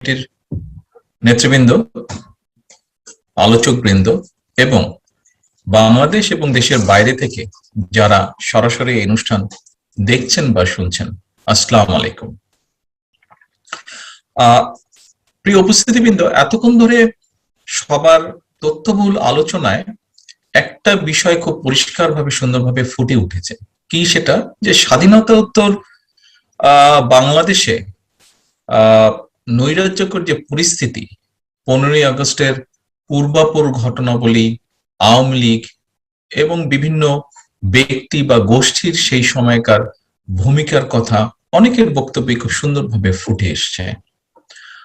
কমিটির নেতৃবৃন্দ, আলোচকবৃন্দ এবং বাংলাদেশ এবং দেশের বাইরে থেকে যারা সরাসরি এই অনুষ্ঠান দেখছেন বা শুনছেন, আসসালাম আলাইকুম। প্রিয় উপস্থিতিবৃন্দ, এতক্ষণ ধরে সবার তথ্যবহুল আলোচনায় একটা বিষয় খুব পরিষ্কারভাবে, সুন্দরভাবে ফুটে উঠেছে। কি সেটা? যে স্বাধীনতা উত্তর বাংলাদেশে আহ নৈরাজ্যকর যে পরিস্থিতি, পনেরোই আগস্টের পূর্বাপর ঘটনাবলী, আওয়ামী লীগ এবং বিভিন্ন ব্যক্তি বা গোষ্ঠীর সেই সময়কার ভূমিকার কথা অনেকের বক্তব্যে খুব সুন্দরভাবে ফুটে এসছে।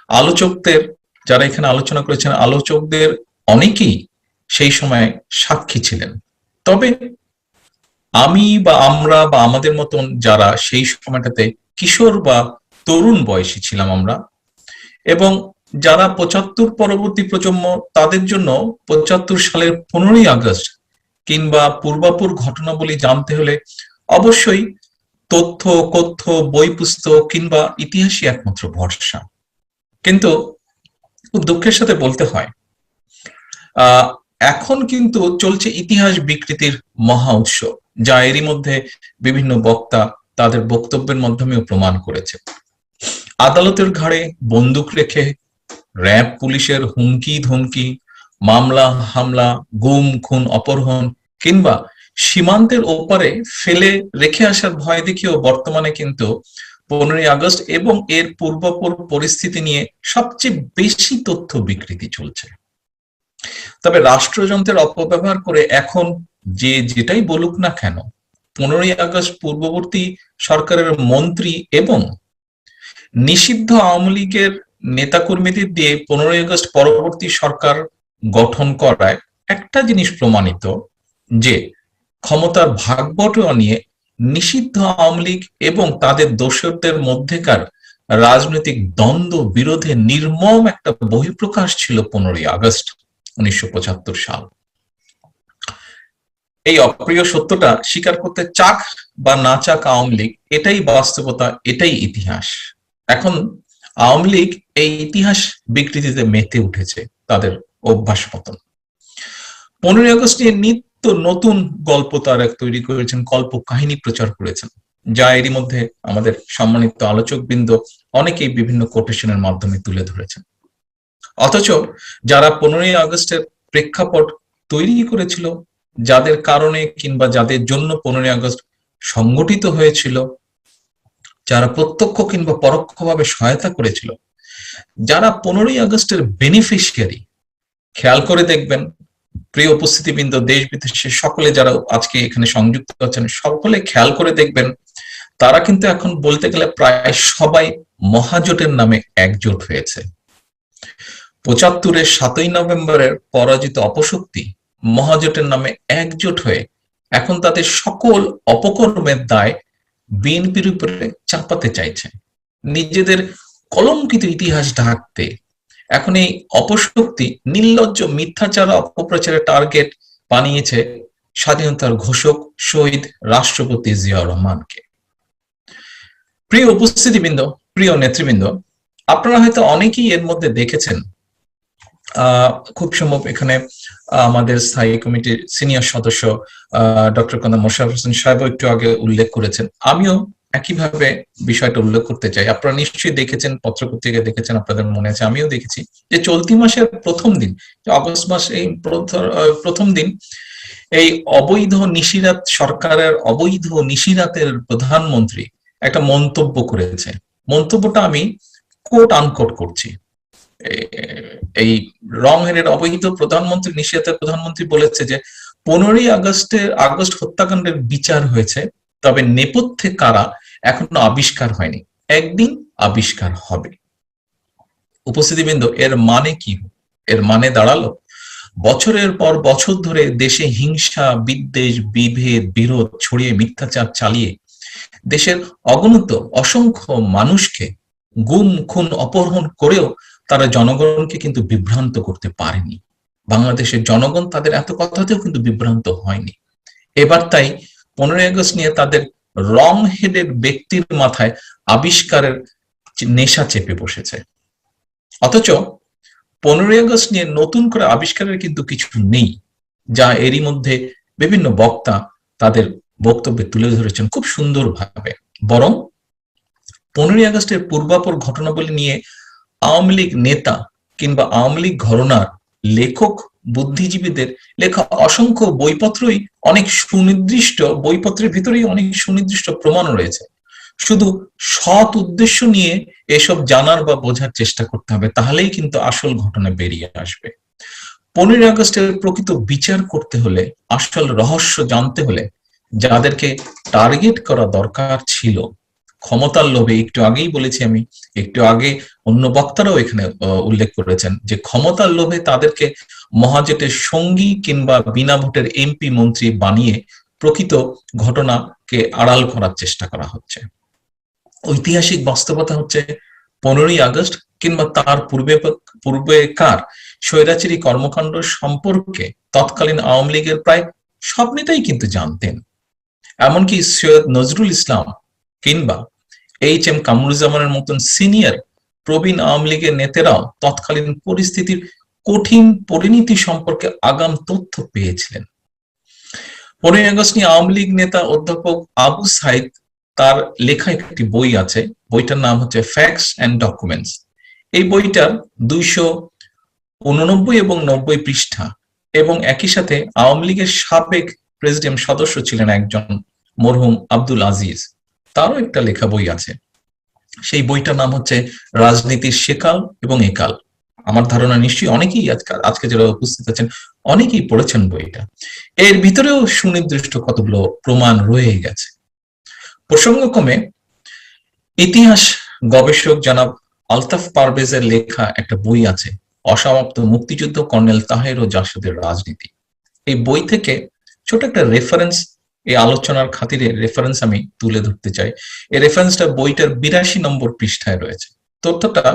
আলোচকদের, যারা এখানে আলোচনা করেছেন, আলোচকদের অনেকেই সেই সময় সাক্ষী ছিলেন। তবে আমি বা আমরা বা আমাদের মতন যারা সেই সময়টাতে কিশোর বা তরুণ বয়সী ছিলাম আমরা এবং যারা পঁচাত্তর পরবর্তী প্রজন্ম, তাদের জন্য পঁচাত্তর সালের পনেরোই আগস্ট কিংবা পূর্বাপুর ঘটনাবলী জানতে হলে অবশ্যই তথ্য, কথ্য বই পুস্তক কিংবা ইতিহাসই একমাত্র ভরসা। কিন্তু দুঃখের সাথে বলতে হয় এখন কিন্তু চলছে ইতিহাস বিকৃতির মহা উৎসব, যা এরই মধ্যে বিভিন্ন বক্তা তাদের বক্তব্যের মাধ্যমেও প্রমাণ করেছে। আদালতের ঘাড়ে বন্দুক রেখে র্যাব পুলিশের হুমকি ধমকি, মামলা, হামলা, গুম, খুন, অপহরণ কিংবা সীমান্তের ওপারে ফেলে রেখে আসার ভয় দেখিয়েও বর্তমানে কিন্তু পনেরোই আগস্ট এবং এর পূর্বপর পরিস্থিতি নিয়ে সবচেয়ে বেশি তথ্য বিকৃতি চলছে। তবে রাষ্ট্রযন্ত্রের অপব্যবহার করে এখন যে যেটাই বলুক না কেন, পনেরোই আগস্ট পূর্ববর্তী সরকারের মন্ত্রী এবং নিষিদ্ধ আওয়ামী লীগের নেতাকর্মীদের দিয়ে পনেরোই আগস্ট পরবর্তী সরকার গঠন করায় একটা জিনিস প্রমাণিত, যে ক্ষমতার ভাগবটনা নিয়ে নিষিদ্ধ আওয়ামী লীগ এবং তাদের দোষরদের মধ্যেকার রাজনৈতিক দ্বন্দ্ব বিরোধে নির্মম একটা বহিঃপ্রকাশ ছিল পনেরোই আগস্ট উনিশশো পঁচাত্তর সাল। এই অপ্রিয় সত্যটা স্বীকার করতে চাক বা না চাক আওয়ামী লীগ, এটাই বাস্তবতা, এটাই ইতিহাস। এখন আওয়ামী লীগ এই ইতিহাস বিকৃতিতে মেতে উঠেছে তাদের অভ্যাস মতন। পনেরোই আগস্ট নিয়ে নিত্য নতুন গল্প তার তৈরি করেছেন, গল্প কাহিনী প্রচার করেছেন, যা এরই মধ্যে আমাদের সম্মানিত আলোচক বৃন্দ অনেকেই বিভিন্ন কোটেশনের মাধ্যমে তুলে ধরেছেন। অথচ যারা পনেরোই আগস্টের প্রেক্ষাপট তৈরি করেছিল, যাদের কারণে কিংবা যাদের জন্য পনেরোই আগস্ট সংগঠিত হয়েছিল যারা প্রত্যক্ষ কিংবা পরোক্ষভাবে সহায়তা করেছিল, যারা পনেরোই আগস্টের বেনিফিশিয়ারি খেয়াল করে দেখবেন, প্রিয় উপস্থিতিবৃন্দ, দেশ বিদেশে সকলে যারা আজকে এখানে সংযুক্ত আছেন, সকলে খেয়াল করে দেখবেন, তারা কিন্তু এখন বলতে গেলে প্রায় সবাই মহাজোটের নামে একজোট হয়েছে। পঁচাত্তরের সাতই নভেম্বরের পরাজিত অপশক্তি মহাজোটের নামে একজোট হয়ে এখন তাদের সকল অপকর্মের দায় বিএনপির উপরে চাপাতে চাইছে। নিজেদের কলঙ্কিত ইতিহাস ঢাকতে এখন এই অপশক্তি, নির্লজ্জ মিথ্যাচার, অপপ্রচারের টার্গেট বানিয়েছে স্বাধীনতার ঘোষক শহীদ রাষ্ট্রপতি জিয়াউর রহমানকে। প্রিয় উপস্থিতিবৃন্দ, প্রিয় নেতৃবৃন্দ, আপনারা হয়তো অনেকেই এর মধ্যে দেখেছেন খুব সম্ভব এখানে আমাদের স্থায়ী কমিটির সিনিয়র সদস্য ডক্টর কন্দা মোশারফ হোসেন সাহেব একটু আগে উল্লেখ করেছেন। আমিও একইভাবে বিষয়টা উল্লেখ করতে চাই। আপনারা নিশ্চয়ই দেখেছেন, পত্রপত্রিকায় দেখেছেন, আপনাদের মনে আছে, আমিও দেখেছি যে চলতি মাসের প্রথম দিন আগস্ট মাস এই প্রথম দিন, এই অবৈধ নিশিরাত সরকারের অবৈধ নিশিরাতের প্রধানমন্ত্রী একটা মন্তব্য করেছে। মন্তব্যটা আমি কোট আনকোট করছি। এই রং হেডের অবহিত প্রধানমন্ত্রী নিশিরাতের প্রধানমন্ত্রী বলেছে যে, পনেরোই আগস্টের আগস্ট হত্যাকাণ্ডের বিচার হয়েছে, তবে নেপথ্যে কারা এখনও আবিষ্কার হয়নি। একদিন আবিষ্কার হবে। উপস্থিতিবৃন্দ, এর মানে কি? এর মানে দাঁড়াল। বছরের পর বছর ধরে দেশে হিংসা, বিদ্বেষ, বিভেদ, বিরোধ ছড়িয়ে মিথ্যাচার চালিয়ে দেশের অগণিত, অসংখ্য মানুষকে গুম, খুন, অপহরণ করেও তারা জনগণকে কিন্তু বিভ্রান্ত করতে পারেনি। বাংলাদেশের জনগণ তাদের এত কথাতেও কিন্তু বিভ্রান্ত হয়নি। এবার তাই পনেরোই আগস্ট নিয়ে তাদের রং হেডের ব্যক্তির মাথায় আবিষ্কারের নেশা চেপে বসেছে। অথচ পনেরোই আগস্ট নিয়ে নতুন করে আবিষ্কারের কিন্তু কিছু নেই, যা এরই মধ্যে বিভিন্ন বক্তা তাদের বক্তব্যে তুলে ধরেছেন খুব সুন্দরভাবে। বরং পনেরোই আগস্টের পূর্বাপর ঘটনাবলী নিয়ে আওয়ামী লীগ নেতা কিংবা আওয়ামী লীগ ঘটনার লেখক, বুদ্ধিজীবীদের লেখা অসংখ্য বইপত্রই অনেক সুনির্দিষ্ট, বইপত্রের ভিতরেই অনেক সুনির্দিষ্ট প্রমাণ রয়েছে। শুধু সৎ উদ্দেশ্য নিয়ে এসব জানার বা বোঝার চেষ্টা করতে হবে, তাহলেই কিন্তু আসল ঘটনা বেরিয়ে আসবে। পনেরোই আগস্টের প্রকৃত বিচার করতে হলে, আসল রহস্য জানতে হলে, যাদেরকে টার্গেট করা দরকার ছিল ক্ষমতার লোভে, একটু আগেই বলেছি আমি, একটু আগে অন্য বক্তারাও এখানে উল্লেখ করেছেন যে ক্ষমতার লোভে তাদেরকে মহাজেটের সঙ্গী কিংবা বিনা ভোটের এমপি মন্ত্রী বানিয়ে প্রকৃত ঘটনাকে আড়াল করার চেষ্টা করা হচ্ছে। ঐতিহাসিক বাস্তবতা হচ্ছে পনেরোই আগস্ট কিংবা তার পূর্বে পূর্বেকার স্বৈরাচারী কর্মকাণ্ড সম্পর্কে তৎকালীন আওয়ামী লীগের প্রায় সব নেতাই কিন্তু জানতেন। এমনকি সৈয়দ নজরুল ইসলাম কিংবা এইচ এম কামরুজ্জামানের মতন সিনিয়র প্রবীণ আওয়ামী লীগের নেতারাও তৎকালীন পরিস্থিতির কঠিন পরিণতি সম্পর্কে আগাম তথ্য পেয়েছিলেন। পনেরোই আগস্ট নিয়ে আওয়ামী লীগ নেতা অধ্যাপক আবু সাইদ তার লেখা একটি বই আছে, বইটার নাম হচ্ছে ফ্যাক্টস অ্যান্ড ডকুমেন্টস এই বইটার দুইশো উননব্বই এবং নব্বই পৃষ্ঠা এবং একই সাথে আওয়ামী লীগের সাবেক প্রেসিডেন্ট সদস্য ছিলেন একজন মরহুম আব্দুল আজিজ। তারও একটা লেখা বই আছে। সেই বইটার নাম হচ্ছে রাজনীতির সেকাল এবং একাল। আমার ধারণা নিশ্চয়ই অনেকেই আজকাল আজকে যারা উপস্থিত আছেন, অনেকেই পড়েছেন বইটা। এর ভিতরেও সুনির্দিষ্ট কতগুলো প্রমাণ রয়ে গেছে। প্রসঙ্গক্রমে ইতিহাস গবেষক জনাব আলতাফ পারভেজের লেখা একটা বই আছে, অসমাপ্ত মুক্তিযুদ্ধ কর্নেল তাহের ও জাসদের রাজনীতি। এই বই থেকে ছোট একটা রেফারেন্স এই আলোচনার খাতিরে রেফারেন্স আমি তুলে ধরতে চাই। এই রেফারেন্সটা বইটার বিরাশি নম্বর পৃষ্ঠায় রয়েছে। তথ্যটা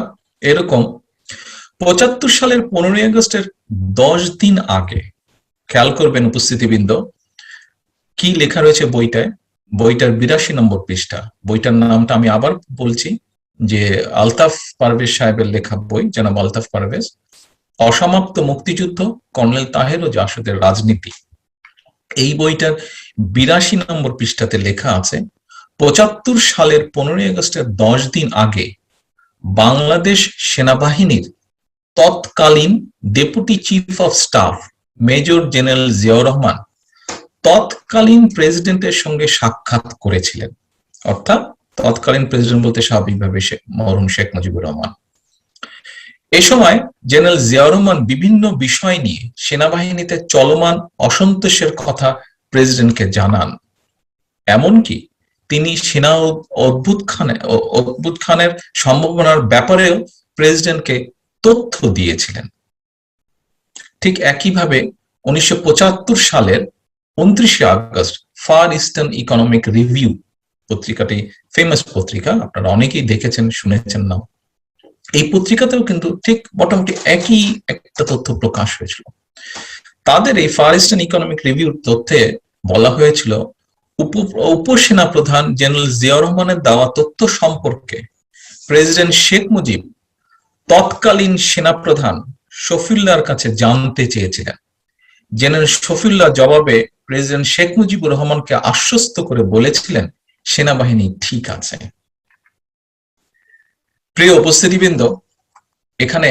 এরকম, পঁচাত্তর সালের পনেরোই আগস্টের দশ দিন আগে, খেয়াল করবেন উপস্থিতিবৃন্দ, কি লেখা রয়েছে বইটায়? বইটার বিরাশি নম্বর পৃষ্ঠা। বইটার নামটা আমি আবার বলছি যে আলতাফ পারভেজ সাহেবের লেখা বই, জনাব আলতাফ পারভেজ। অসমাপ্ত মুক্তিযুদ্ধ, কর্নেল তাহের ও জাসদের রাজনীতি। এই বইটার বিরাশি নম্বর পৃষ্ঠাতে লেখা আছে, পঁচাত্তর সালের পনেরোই আগস্টের দশ দিন আগে বাংলাদেশ সেনাবাহিনীর তৎকালীন deputy chief of staff major general Ziaur Rahman তৎকালীন প্রেসিডেন্টের সঙ্গে সাক্ষাৎ করেছিলেন। অর্থাৎ তৎকালীন প্রেসিডেন্ট বলতে স্বাভাবিকভাবে মরহুম শেখ মুজিবুর রহমান। এ সময় জেনারেল জিয়াউর রহমান বিভিন্ন বিষয় নিয়ে সেনাবাহিনীতে চলমান অসন্তোষের কথা প্রেসিডেন্টকে জানান। এমনকি তিনি সেনা অদ্ভুত খানে অদ্ভুত খানের সম্ভাবনার ব্যাপারেও প্রেসিডেন্টকে তথ্য দিয়েছিলেন। ঠিক একইভাবে উনিশশো পঁচাত্তর সালের উনত্রিশে August Far Eastern Economic Review পত্রিকাটি, ফেমাস পত্রিকা, আপনারা অনেকেই দেখেছেন, শুনেছেন না এই পত্রিকাতেও কিন্তু ঠিক মোটামুটি একই একটা তথ্য প্রকাশ হয়েছিল। তাদের এই ফার ইস্টার্ন ইকোনমিক রিভিউর তথ্যে বলা হয়েছিল, উপ উপসেনা প্রধান জেনারেল জিয়াউর রহমানের দেওয়া তথ্য সম্পর্কে প্রেসিডেন্ট শেখ মুজিব তৎকালীন সেনাপ্রধান শফিউল্লাহর কাছে জানতে চেয়েছিলেন। জেনারেল শফিউল্লাহ জবাবে প্রেসিডেন্ট শেখ মুজিবুর রহমানকে আশ্বস্ত করে বলেছিলেন, সেনাবাহিনী ঠিক আছে। প্রিয় উপস্থিতিবৃন্দ, এখানে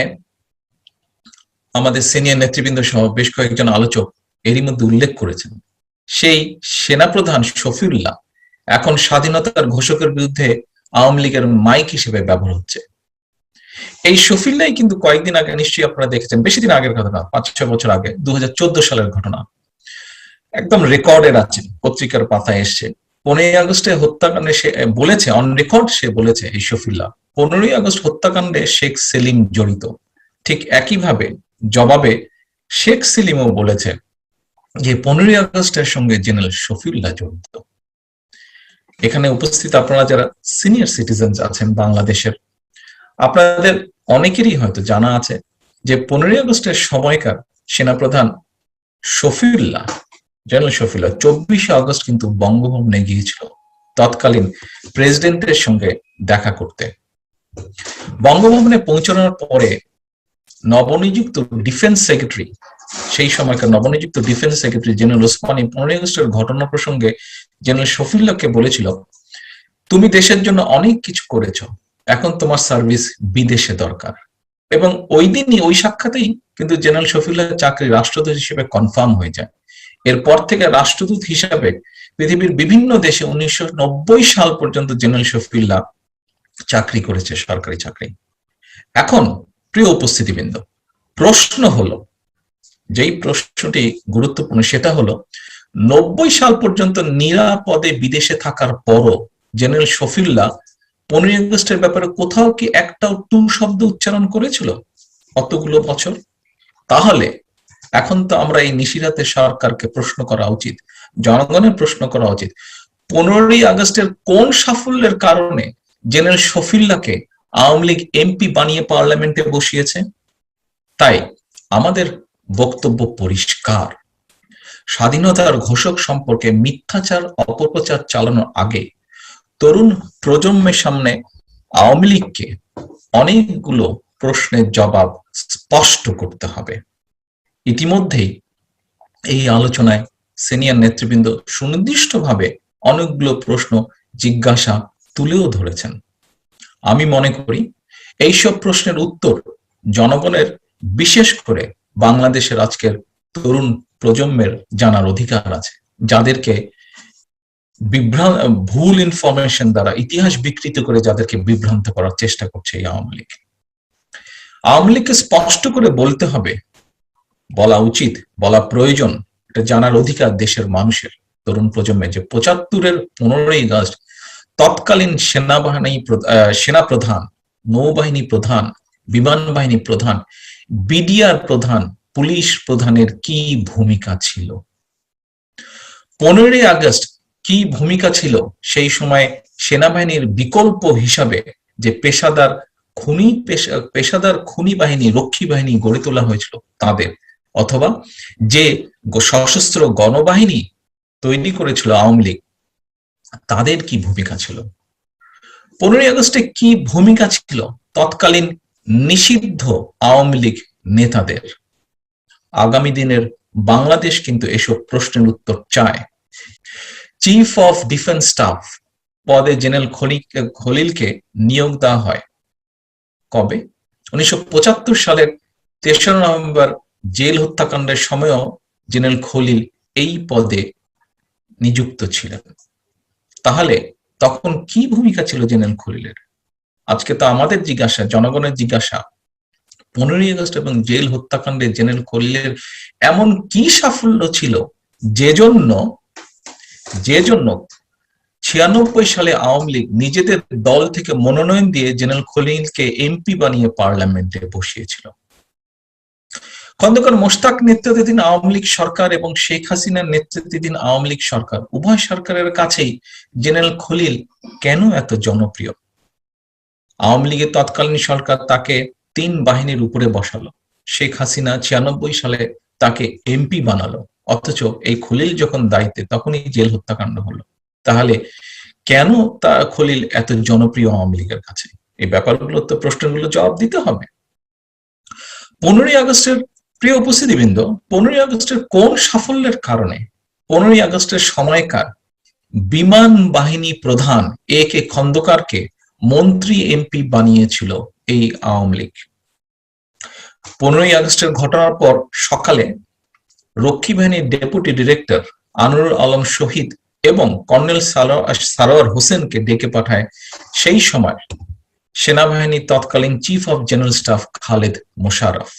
আমাদের সিনিয়র নেতৃবৃন্দ সহ বেশ কয়েকজন আলোচক এরই মধ্যে উল্লেখ করেছেন। সেই সেনাপ্রধান শফিউল্লাহ এখন স্বাধীনতার ঘোষকের বিরুদ্ধে আওয়ামী লীগের মাইক হিসেবে ব্যবহার হচ্ছে। এই শফিল্লাই কিন্তু কয়েকদিন আগে নিশ্চয়ই আপনারা দেখেছেন, বেশি দিন আগের ঘটনা, পাঁচ, ছয় বছর আগে, দুহাজার চোদ্দ সালের ঘটনা। একদম রেকর্ডের আছে পত্রিকার পাতায় এসছে। পনেরোই আগস্টে হত্যাকাণ্ডে সে বলেছে, অন রেকর্ড সে বলেছে এই শফিল্লা পনেরোই আগস্ট হত্যাকাণ্ডে শেখ সেলিম জড়িত। ঠিক একইভাবে জবাবে শেখ সেলিমও বলেছে যে পনেরোই আগস্টের সঙ্গে জেনারেল শফিউল্লাহ জড়িত। এখানে উপস্থিত আপনারা যারা সিনিয়র সিটিজেন আছেন বাংলাদেশের, আপনাদের অনেকেরই হয়তো জানা আছে যে পনেরোই আগস্টের সময়কার সেনাপ্রধান শফিউল্লাহ, জেনারেল শফিউল্লাহ চব্বিশে আগস্ট কিন্তু বঙ্গভবনে গিয়েছিল, তৎকালীন প্রেসিডেন্টের সঙ্গে দেখা করতে। বঙ্গভবনে পৌঁছানোর পরে নবনিযুক্ত ডিফেন্স সেক্রেটারি সেই সময়কার নবনিযুক্ত ডিফেন্স সেক্রেটারি জেনারেল ওসমানী পনেরোই আগস্টের ঘটনা প্রসঙ্গে জেনারেল শফিল্লাকে বলেছিল, তুমি দেশের জন্য অনেক কিছু করেছ, এখন তোমার সার্ভিস বিদেশে দরকার। এবং ওই দিনই, ওই সাক্ষাতেই কিন্তু জেনারেল শফিউল্লাহ চাকরি রাষ্ট্রদূত হিসেবে কনফার্ম হয়ে যায়। এরপর থেকে রাষ্ট্রদূত হিসাবে পৃথিবীর বিভিন্ন দেশে উনিশশো নব্বই সাল পর্যন্ত জেনারেল শফিল্লা চাকরি করেছে, সরকারি চাকরি। এখন প্রিয় উপস্থিতিবৃন্দ, প্রশ্ন হলো যেই প্রশ্নটি গুরুত্বপূর্ণ সেটা হলো, নব্বই সাল পর্যন্ত নিরাপদে বিদেশে থাকার পরও জেনারেল শফিউল্লাহ পনেরোই আগস্টের ব্যাপারে কোথাও কি একটাও টু শব্দ উচ্চারণ করেছিল অতগুলো বছর? তাহলে এখন তো আমরা এই নিশিরাতের সরকারকে প্রশ্ন করা উচিত, জনগণের প্রশ্ন করা উচিত। পনেরোই আগস্টের কোন সাফল্যের কারণে জেনারেল শফিল্লাকে আওয়ামী লীগ এমপি বানিয়ে পার্লামেন্টে বসিয়েছে? তাই আমাদের বক্তব্য পরিষ্কার। স্বাধীনতার ঘোষক সম্পর্কে মিথ্যাচার, অপপ্রচার চালানোর আগে তরুণ প্রজন্মের সামনে আওয়ামী লীগকে অনেকগুলো প্রশ্নের জবাব স্পষ্ট করতে হবে। ইতিমধ্যেই এই আলোচনায় সিনিয়র নেতৃবৃন্দ সুনির্দিষ্টভাবে অনেকগুলো প্রশ্ন জিজ্ঞাসা তুলেও ধরেছেন। আমি মনে করি, এইসব প্রশ্নের উত্তর জনগণের বিশেষ করে বাংলাদেশের আজকের তরুণ প্রজন্মের জানার অধিকার আছে, যাদেরকে বিভ্রান্ত ভুল ইনফরমেশন দ্বারা ইতিহাস বিকৃত করে যাদেরকে বিভ্রান্ত করার চেষ্টা করছে এই আওয়ামী লীগ। আওয়ামী লীগকে স্পষ্ট করে বলতে হবে, বলা উচিত, বলা প্রয়োজন, এটা জানার অধিকার দেশের মানুষের, তরুণ প্রজন্মে যে পঁচাত্তরের পনেরোই আগস্ট তৎকালীন সেনাবাহিনী সেনা প্রধান নৌবাহিনী প্রধান বিমান বাহিনী প্রধান বিডিআর প্রধান, পুলিশ প্রধানের কি ভূমিকা ছিল? পনেরোই আগস্ট কি ভূমিকা ছিল? সেই সময় সেনাবাহিনীর বিকল্প হিসাবে যে পেশাদার খুনি পেশাদার খুনি বাহিনী, রক্ষী বাহিনী গড়ে তোলা হয়েছিল তাদের, অথবা যে সশস্ত্র গণবাহিনী তৈরি করেছিল আওয়ামী লীগ, তাদের কি ভূমিকা ছিল? পনেরোই আগস্টে কি ভূমিকা ছিল? তৎকালীন নিষিদ্ধ আওয়ামী লীগ নেতাদের। আগামী দিনের বাংলাদেশ কিন্তু এসব প্রশ্নের উত্তর চায়। চিফ অফ ডিফেন্স স্টাফ পদে জেনারেল খলিলকে নিয়োগ দেওয়া হয়। কবে? উনিশশো পঁচাত্তর সালের তেসরা নভেম্বর জেল হত্যাকাণ্ডের সময়ও জেনারেল খলিল এই পদে নিযুক্ত ছিলেন। তাহলে তখন কি ভূমিকা ছিল জেনারেল খলিলের? আজকে তো আমাদের জিজ্ঞাসা, জনগণের জিজ্ঞাসা। পনেরোই আগস্ট এবং জেল হত্যাকাণ্ডে জেনারেল খলিলের এমন কি সাফল্য ছিল? যে জন্য যে জন্য ছিয়ানব্বই সালে আওয়ামী লীগ নিজেদের দল থেকে মনোনয়ন দিয়ে জেনারেল খলিলকে এমপি বানিয়ে পার্লামেন্টে বসিয়েছিল। খন্দকার মোশতাক নেতৃত্বাধীন আওয়ামী লীগ সরকার এবং শেখ হাসিনার নেতৃত্বাধীন আওয়ামী লীগ সরকার, উভয় সরকারের কাছেই জেনারেল খলিল কেন এত জনপ্রিয়? আওয়ামী লীগের তৎকালীন সরকার তাকে তিন বাহিনীর উপরে বসালো। শেখ হাসিনা ছিয়ানব্বই সালে তাকে এমপি বানালো। অথচ এই খলিল যখন দায়িত্বে, তখনই জেল হত্যাকাণ্ড হলো। তাহলে কেন তা খলিল এত জনপ্রিয় আওয়ামী লীগের কাছে? এই ব্যাপারগুলো তো প্রশ্নগুলো জবাব দিতে হবে। পনেরোই আগস্টের প্রিয় উপস্থিতিবৃন্দ, পনেরোই আগস্টের কোন সাফল্যের কারণে, পনেরোই আগস্টের সময়কার বিমান বাহিনী প্রধান এ কে খন্দকারকে মন্ত্রী এমপি বানিয়েছিল এই আওয়ামী লীগ। পনেরোই আগস্টের ঘটনার পর সকালে রক্ষী বাহিনীর ডেপুটি ডিরেক্টর আনুরুল আলম শহীদ এবং কর্নেল সারোয়ার হোসেনকে ডেকে পাঠায় সেই সময় সেনাবাহিনীর তৎকালীন chief of general staff Khaled Musharraf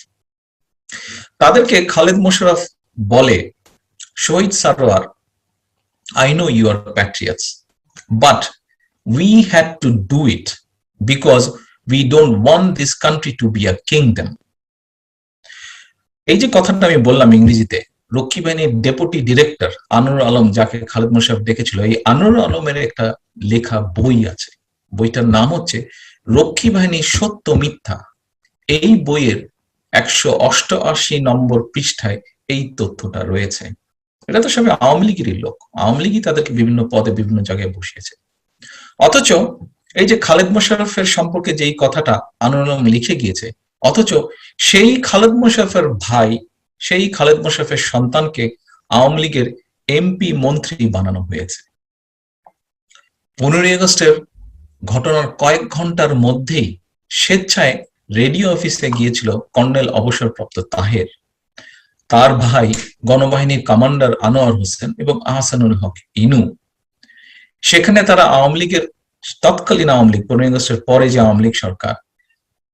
তাদেরকে খালেদ মোশারফ বলে, Shahid Sarwar I know you are but we had to do it because we don't want this country to be a kingdom এই যে কথাটা আমি বললাম ইংরেজিতে, রক্ষী বাহিনীর ডেপুটি ডিরেক্টর আনুর আলম যাকে খালেদ মোশারফ ডেকেছিল এই আনুর আলমের একটা লেখা বই আছে। বইটার নাম হচ্ছে রক্ষী বাহিনীর সত্য মিথ্যা। এই বইয়ের একশো অষ্টআশি নম্বর পৃষ্ঠায় এই তথ্যটা রয়েছে। এটা তো সবাই আওয়ামী লীগেরই লোক। আওয়ামী লীগই তাদেরকে বিভিন্ন পদে বিভিন্ন জায়গায় বসিয়েছে। অথচ এই যে খালেদ মোশারফের সম্পর্কে যেই কথাটা আনোয়ার লিখে গিয়েছে, অথচ সেই খালেদ মোশারফের ভাই, সেই খালেদ মোশারফের সন্তানকে আওয়ামী লীগের এমপি মন্ত্রী বানানো হয়েছে। পনেরোই আগস্টের ঘটনার কয়েক ঘণ্টার মধ্যেই স্বেচ্ছায় রেডিও অফিসে গিয়েছিল কর্নেল অবসরপ্রাপ্ত তাহের। তার ভাই, গণবাহিনীর কমান্ডার আনোয়ার হোসেন এবং আহসানুল হক ইনু। সেখানে তারা আওয়ামী লীগের তৎকালীন আওয়ামী লীগ পনেরোই আগস্টের পরে যে আওয়ামী লীগ সরকার,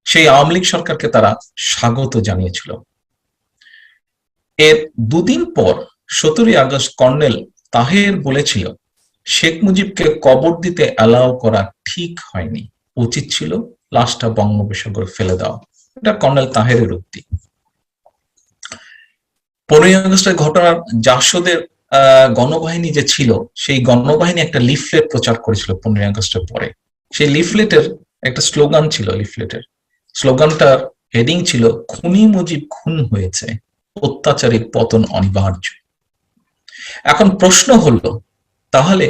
সেই আওয়ামী লীগ সরকারকে তারা স্বাগত জানিয়েছিল। এর দুদিন পর সতেরোই আগস্ট কর্নেল তাহের বলেছিল, শেখ মুজিবকে কবর দিতে অ্যালাউ করা ঠিক হয়নি। উচিত ছিল লাশটা বঙ্গোপসাগরে ফেলে দেওয়া। এটা কর্নেল তাহেরের উক্তি। পনেরোই আগস্টের ঘটনার জাসদের গণবাহিনী যে ছিল, সেই গণবাহিনী একটা লিফলেট প্রচার করেছিল পনেরোই আগস্টের পরে। সেই লিফলেটের একটা স্লোগান ছিল লিফলেটের স্লোগানটার হেডিং ছিল, খুনি মুজিব খুন হয়েছে, অত্যাচারীর পতন অনিবার্য। এখন প্রশ্ন হলো, তাহলে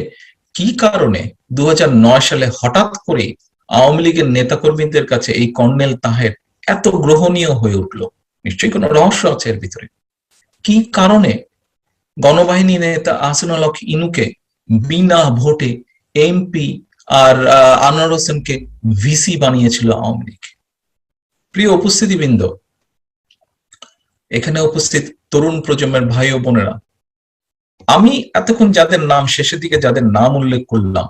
কি কারণে দু হাজার নয় সালে হঠাৎ করে আওয়ামী লীগের নেতাকর্মীদের কাছে এই কর্নেল তাহের এত গ্রহণীয় হয়ে উঠল? নিশ্চয়ই কোনো রহস্য আছে এর ভিতরে। কি কারণে গণবাহিনী নেতা আহসানুল হক ইনুকে বিনা ভোটে এমপি আর আনোয়ার হোসেনকে ভিসি বানিয়েছিল আওয়ামী লীগ। প্রিয় উপস্থিতিবৃন্দ, এখানে উপস্থিত তরুণ প্রজন্মের ভাই ও বোনেরা, আমি এতক্ষণ যাদের নাম, শেষের দিকে যাদের নাম উল্লেখ করলাম,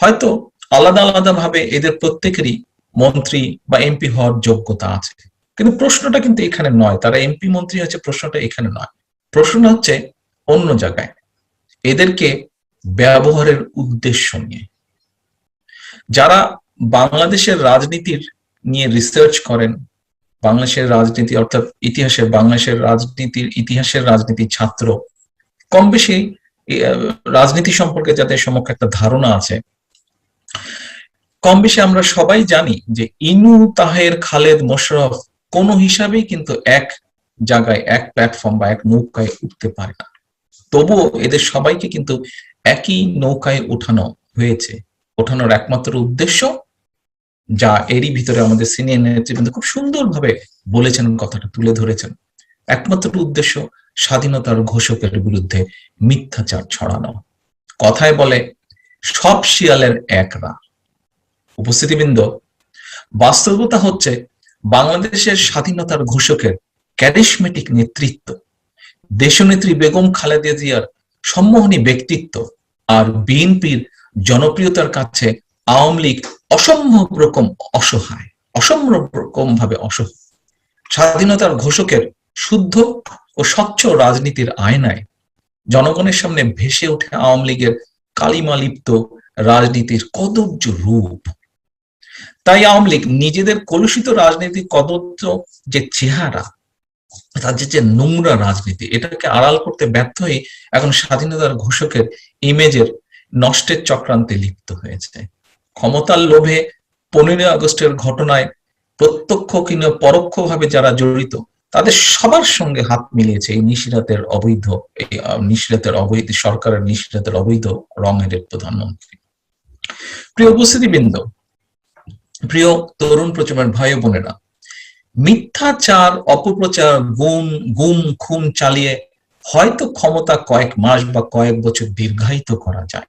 হয়তো আলাদা আলাদা ভাবে এদের প্রত্যেকেরই মন্ত্রী বা এমপি হওয়ার যোগ্যতা আছে। কিন্তু প্রশ্নটা কিন্তু এখানে নয়। তারা এমপি মন্ত্রী হচ্ছে প্রশ্নটা এখানে নয়। প্রশ্ন হচ্ছে অন্য জায়গায়। এদেরকে ব্যবহারের উদ্দেশ্য নিয়ে। যারা বাংলাদেশের রাজনীতির নিয়ে রিসার্চ করেন, বাংলাদেশের রাজনীতি অর্থাৎ ইতিহাসের, বাংলাদেশের রাজনীতির, ইতিহাসের রাজনীতির ছাত্র কম বেশি রাজনীতি সম্পর্কে যাদের সমক্ষে একটা ধারণা আছে কম বেশি আমরা সবাই জানি যে ইনু তাহের খালেদ মোশরফ কোন হিসাবেই কিন্তু এক জায়গায়, এক প্ল্যাটফর্ম বা এক নৌকায় উঠতে পারে না। তবুও এদের সবাইকে কিন্তু একই নৌকায় উঠানো হয়েছে। ওঠানোর একমাত্র উদ্দেশ্য যা এরই ভিতরে আমাদের সিনিয়র নেতৃবৃন্দ খুব সুন্দরভাবে বলেছেন, কথাটা তুলে ধরেছেন। একমাত্র উদ্দেশ্য স্বাধীনতার ঘোষকের বিরুদ্ধে মিথ্যাচার ছড়ানো। কথায় বলে, সব শিয়ালের এক রা উপস্থিতিবৃন্দ, বাস্তবতা হচ্ছে বাংলাদেশের স্বাধীনতার ঘোষকের ক্যারিসমেটিক নেতৃত্ব। দেশনেত্রী বেগম খালেদা জিয়ার সম্মোহনী ব্যক্তিত্ব আর বিএনপির জনপ্রিয়তার কাছে আওয়ামী লীগ অসম্ভব রকম অসহায়, অসম্ভব রকম ভাবে অসহায়। স্বাধীনতার ঘোষকের শুদ্ধ ও স্বচ্ছ রাজনীতির আয়নায় জনগণের সামনে ভেসে ওঠে আওয়ামী লীগের কালিমালিপ্ত রাজনীতির কদর্য রূপ। তাই আওয়ামী লীগ নিজেদের কলুষিত রাজনীতির কদর্য যে চেহারা তাদের যে নোংরা রাজনীতি, এটাকে আড়াল করতে ব্যর্থ হয়ে এখন স্বাধীনতার ঘোষকের ইমেজের নষ্টের চক্রান্তে লিপ্ত হয়েছে। ক্ষমতার লোভে পনেরোই আগস্টের ঘটনায় প্রত্যক্ষ কিংবা পরোক্ষভাবে যারা জড়িত, তাদের সবার সঙ্গে হাত মিলিয়েছে এই নিশিরাতের অবৈধ, এই নিশিরাতের অবৈধ, সরকারের নিশিরাতের অবৈধ রঙের প্রধানমন্ত্রী। প্রিয় উপস্থিতিবৃন্দ, প্রিয় তরুণ প্রজন্মের ভাই বোনেরা মিথ্যাচার, অপপ্রচার, গুম গুম, খুন চালিয়ে হয়তো ক্ষমতা কয়েক মাস বা কয়েক বছর দীর্ঘায়িত করা যায়।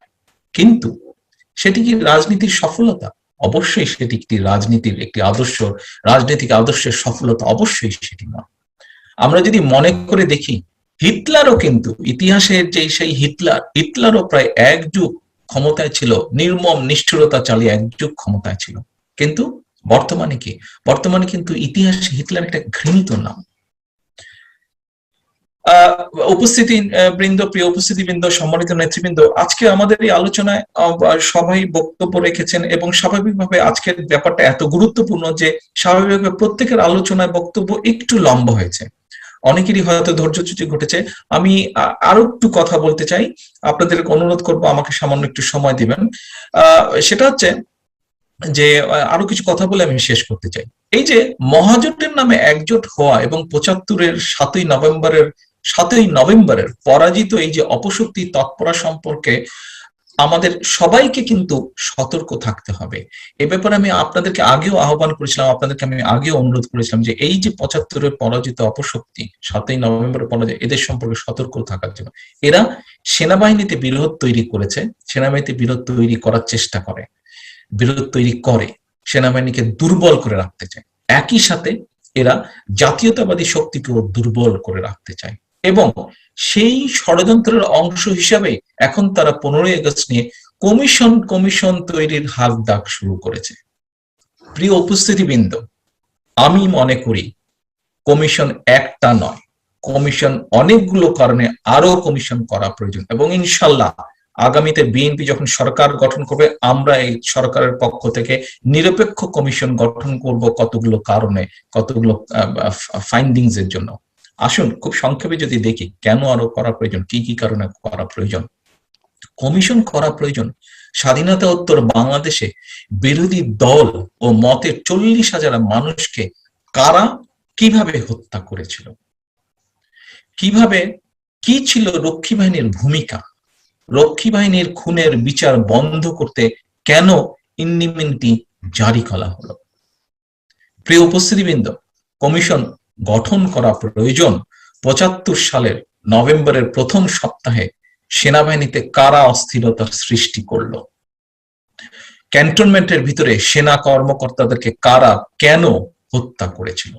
কিন্তু সেটি কি রাজনীতির সফলতা? অবশ্যই সেটি একটি রাজনীতির একটি আদর্শ, রাজনৈতিক আদর্শের সফলতা অবশ্যই সেটি নয়। আমরা যদি মনে করে দেখি, হিটলারও কিন্তু ইতিহাসের যে সেই হিটলার, হিটলারও প্রায় এক যুগ ক্ষমতায় ছিল, নির্মম, নিষ্ঠুরতা চালিয়ে এক যুগ ক্ষমতায় ছিল। কিন্তু বর্তমানে কি? বর্তমানে কিন্তু ইতিহাসে হিটলার একটা ঘৃণিত নাম। উপস্থিতি বৃন্দ, প্রিয় উপস্থিতি বৃন্দ সম্মানিত নেতৃবৃন্দ, আজকে আমাদের এই আলোচনায় সবাই বক্তব্য রেখেছেন এবং স্বাভাবিকভাবে আজকের ব্যাপারটা এত গুরুত্বপূর্ণ যে স্বাভাবিকভাবে প্রত্যেকের আলোচনায় বক্তব্য একটু লম্বা হয়েছে। অনেকেরই হয়তো ধৈর্যচ্যুতি ঘটেছে। আমি আরও একটু কথা বলতে চাই। আপনাদের অনুরোধ করব আমাকে সামান্য একটু সময় দিবেন। সেটা হচ্ছে যে আরও কিছু কথা বলে আমি শেষ করতে চাই। এই যে, মহাজোটের নামে একজোট হওয়া এবং পঁচাত্তরের সাতই নভেম্বরের সাতই নভেম্বরের পরাজিত এই যে অপশক্তি তৎপরা সম্পর্কে আমাদের সবাইকে কিন্তু সতর্ক থাকতে হবে। এ ব্যাপারে আমি আপনাদেরকে আগেও আহ্বান করেছিলাম, আপনাদেরকে আমি আগেও অনুরোধ করেছিলাম যে, এই যে পঁচাত্তরের পরাজিত অপশক্তি, সাতই নভেম্বরের পরাজয় এদের সম্পর্কে সতর্ক থাকার জন্য। এরা সেনাবাহিনীতে বিরোধ তৈরি করেছে, সেনাবাহিনীতে বিরোধ তৈরি করার চেষ্টা করে। বিরোধ তৈরি করে, সেনাবাহিনীকে দুর্বল করে রাখতে চায়। একই সাথে এরা জাতীয়তাবাদী শক্তিকেও দুর্বল করে রাখতে চায় এবং সেই ষড়যন্ত্রের অংশ হিসাবে এখন তারা পনেরোই আগস্ট নিয়ে কমিশন কমিশন তৈরির হাত ডাক শুরু করেছে। প্রিয় উপস্থিতিবৃন্দ, আমি মনে করি কমিশন একটা নয়, কমিশন অনেকগুলো কারণে আরও কমিশন করা প্রয়োজন এবং ইনশাল্লাহ আগামীতে বিএনপি যখন সরকার গঠন করবে, আমরা এই সরকারের পক্ষ থেকে নিরপেক্ষ কমিশন গঠন করব কতগুলো কারণে, কতগুলো ফাইন্ডিংস এর জন্য। আসুন, খুব সংক্ষেপে যদি দেখি, কেন আরও করা প্রয়োজন, কি কি কারণে করা প্রয়োজন? কমিশন করা প্রয়োজন, স্বাধীনতা উত্তর বাংলাদেশে বিরোধী দল ও মতের চল্লিশ হাজার মানুষকে কারা কীভাবে হত্যা করেছিল? কীভাবে, কি ছিল রক্ষী বাহিনীর ভূমিকা? রক্ষী বাহিনীর খুনের বিচার বন্ধ করতে কেন ইন্ডিমিনিটি জারি করা হলো? প্রিয় উপস্থিতিবৃন্দ, কমিশন গঠন করা প্রয়োজন পঁচাত্তর সালের নভেম্বরের প্রথম সপ্তাহে সেনাবাহিনীতে কারা অস্থিরতার সৃষ্টি করল? ক্যান্টনমেন্টের ভিতরে সেনা কর্মকর্তাদেরকে কারা কেন হত্যা করেছিল?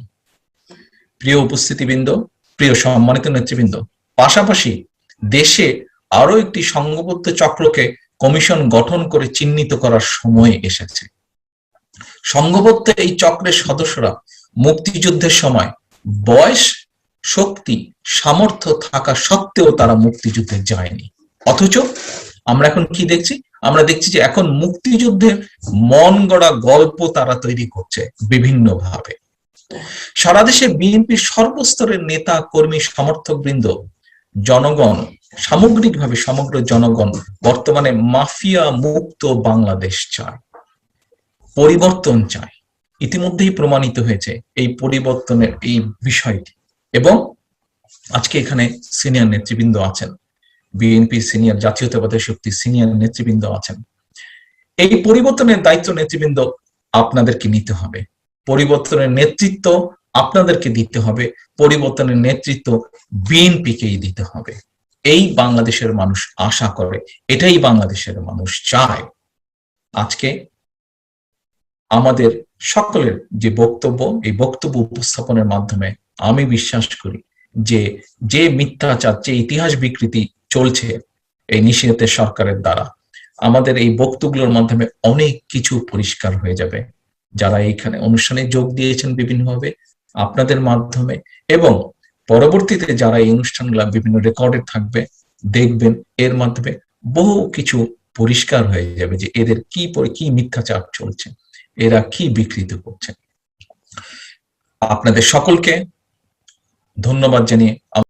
প্রিয় উপস্থিতিবৃন্দ, প্রিয় সম্মানিত নেতৃবৃন্দ, পাশাপাশি দেশে আরও একটি সংঘবদ্ধ চক্রকে কমিশন গঠন করে চিহ্নিত করার সময় এসেছে। সংঘবদ্ধ এই চক্রের সদস্যরা মুক্তিযুদ্ধের সময় বয়স, শক্তি, সামর্থ্য থাকা সত্ত্বেও তারা মুক্তিযুদ্ধে যায়নি। অথচ আমরা এখন কি দেখছি? আমরা দেখছি যে এখন মুক্তিযুদ্ধের মন গড়া গল্প তারা তৈরি করছে বিভিন্ন ভাবে সারা দেশে বিএনপির সর্বস্তরের নেতা, কর্মী সমর্থক বৃন্দ জনগণ, সামগ্রিকভাবে সমগ্র জনগণ বর্তমানে মাফিয়া মুক্ত বাংলাদেশ চায়। পরিবর্তন চায়। ইতিমধ্যেই প্রমাণিত হয়েছে এই পরিবর্তনের এই বিষয়টি। এবং আজকে এখানে সিনিয়র নেতৃবৃন্দ আছেন, বিএনপি সিনিয়র জাতীয়তাবাদের শক্তি সিনিয়র নেতৃবৃন্দ আছেন। এই পরিবর্তনের দায়িত্ব নেতৃবৃন্দ আপনাদেরকে নিতে হবে। পরিবর্তনের নেতৃত্ব আপনাদেরকে দিতে হবে, পরিবর্তনের নেতৃত্ব বিএনপিকেই দিতে হবে। এই বাংলাদেশের মানুষ আশা করে, এটাই বাংলাদেশের মানুষ চায়। আজকে আমাদের সকলের যে বক্তব্য, এই বক্তব্য উপস্থাপনের মাধ্যমে আমি বিশ্বাস করি যে যে মিথ্যাচার, যে ইতিহাস বিকৃতি চলছে এই নিষেধের সরকারের দ্বারা, আমাদের এই বক্তব্যগুলোর মাধ্যমে অনেক কিছু পরিষ্কার হয়ে যাবে। যারা এইখানে অনুষ্ঠানে যোগ দিয়েছেন বিভিন্নভাবে আপনাদের মাধ্যমে এবং পরবর্তীতে যারা এই অনুষ্ঠানগুলো বিভিন্ন রেকর্ডে থাকবে, দেখবেন এর মাধ্যমে বহু কিছু পরিষ্কার হয়ে যাবে যে এদের কি কি মিথ্যাচাপ চলছে, এরা কি বিকৃত করছে। আপনাদের সকলকে ধন্যবাদ জানিয়ে